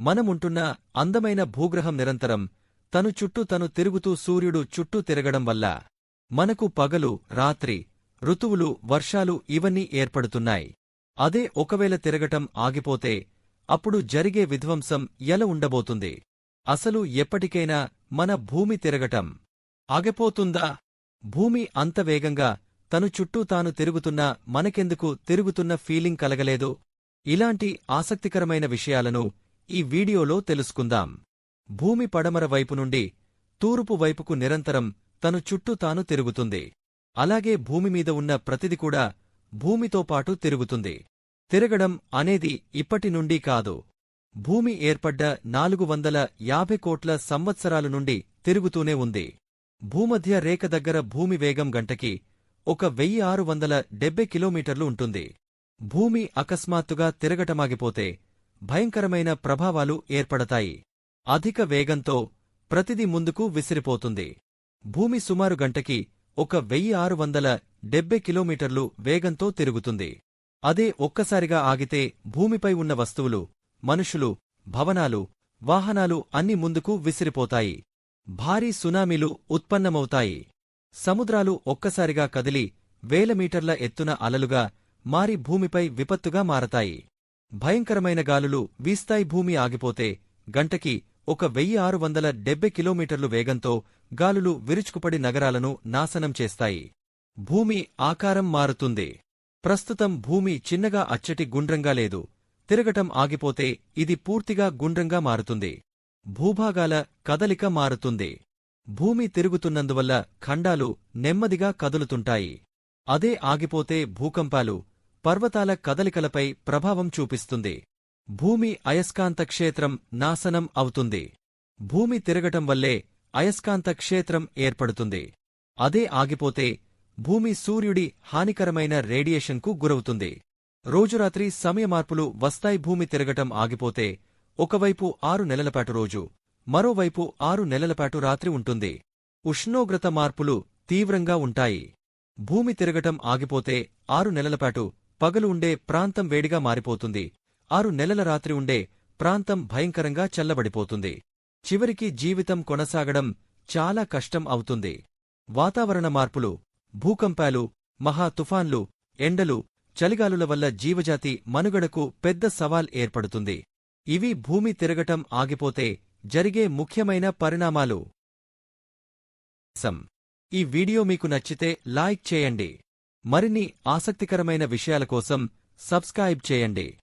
మనముంటున్న అందమైన భూగ్రహం నిరంతరం తను చుట్టూ తను తిరుగుతూ సూర్యుడు చుట్టూ తిరగడం వల్ల మనకు పగలు రాత్రి ఋతువులు వర్షాలు ఇవన్నీ ఏర్పడుతున్నాయి. అదే ఒకవేళ తిరగటం ఆగిపోతే అప్పుడు జరిగే విధ్వంసం ఎలా ఉండబోతుంది? అసలు ఎప్పటికైనా మన భూమి తిరగటం ఆగిపోతుందా? భూమి అంత వేగంగా తను చుట్టూ తాను తిరుగుతున్నా మనకెందుకు తిరుగుతున్న ఫీలింగ్ కలగలేదు? ఇలాంటి ఆసక్తికరమైన విషయాలను ఈ వీడియోలో తెలుసుకుందాం. భూమి పడమర వైపు నుండి తూర్పు వైపుకు నిరంతరం తను చుట్టూ తాను తిరుగుతుంది. అలాగే భూమి మీద ఉన్న ప్రతిది కూడా భూమితో పాటు తిరుగుతుంది. తిరగడం అనేది ఇప్పటి నుండి కాదు. భూమి ఏర్పడ్డ నాలుగు వందల యాభై కోట్ల సంవత్సరాల నుండి తిరుగుతూనే ఉంది. భూమధ్య రేఖ దగ్గర భూమి వేగం గంటకి ఒక వెయ్యి ఆరు వందల డెబ్బై కిలోమీటర్లు ఉంటుంది. భూమి అకస్మాత్తుగా తిరగటమాగిపోతే భయంకరమైన ప్రభావాలు ఏర్పడతాయి. అధిక వేగంతో ప్రతిది ముందుకు విసిరిపోతుంది. భూమి సుమారు గంటకి ఒక వెయ్యి ఆరు వందల డెబ్బై కిలోమీటర్లు వేగంతో తిరుగుతుంది. అదే ఒక్కసారిగా ఆగితే భూమిపై ఉన్న వస్తువులు మనుషులు భవనాలు వాహనాలు అన్ని ముందుకు విసిరిపోతాయి. భారీ సునామీలు ఉత్పన్నమవుతాయి. సముద్రాలు ఒక్కసారిగా కదిలి వేల మీటర్ల ఎత్తున అలలుగా మారి భూమిపై విపత్తుగా మారతాయి. భయంకరమైన గాలులు వీస్తాయి భూమి ఆగిపోతే గంటకి ఒక వెయ్యి ఆరు వందల డెబ్బై కిలోమీటర్లు వేగంతో గాలులు విరుచుకుపడి నగరాలను నాశనం చేస్తాయి. భూమి ఆకారం మారుతుంది. ప్రస్తుతం భూమి చిన్నగా అచ్చటి గుండ్రంగా లేదు. తిరగటం ఆగిపోతే ఇది పూర్తిగా గుండ్రంగా మారుతుంది. భూభాగాల కదలిక మారుతుంది. భూమి తిరుగుతున్నందువల్ల ఖండాలు నెమ్మదిగా కదులుతుంటాయి. అదే ఆగిపోతే భూకంపాలు పర్వతాల కదలికలపై ప్రభావం చూపిస్తుంది. భూమి అయస్కాంత క్షేత్రం నాశనం అవుతుంది. భూమి తిరగటం వల్లే అయస్కాంత క్షేత్రం ఏర్పడుతుంది. అదే ఆగిపోతే భూమి సూర్యుడి హానికరమైన రేడియేషన్కు గురవుతుంది. రోజురాత్రి సమయమార్పులు వస్తాయి భూమి తిరగటం ఆగిపోతే ఒకవైపు ఆరు నెలలపాటు రోజు మరోవైపు ఆరు నెలలపాటు రాత్రి ఉంటుంది. ఉష్ణోగ్రత మార్పులు తీవ్రంగా ఉంటాయి. భూమి తిరగటం ఆగిపోతే ఆరు నెలలపాటు పగలు ఉండే ప్రాంతం వేడిగా మారిపోతుంది. ఆరు నెలల రాత్రి ఉండే ప్రాంతం భయంకరంగా చల్లబడిపోతుంది. చివరికి జీవితం కొనసాగడం చాలా కష్టం అవుతుంది. వాతావరణ మార్పులు భూకంపాలు మహా తుఫాన్లు ఎండలు చలిగాలుల వల్ల జీవజాతి మనుగడకు పెద్ద సవాల్ ఏర్పడుతుంది. ఇవి భూమి తిరగటం ఆగిపోతే జరిగే ముఖ్యమైన పరిణామాలు. సం. ఈ వీడియో మీకు నచ్చితే లైక్ చేయండి. మరిన్ని ఆసక్తికరమైన విషయాల కోసం సబ్స్క్రైబ్ చేయండి.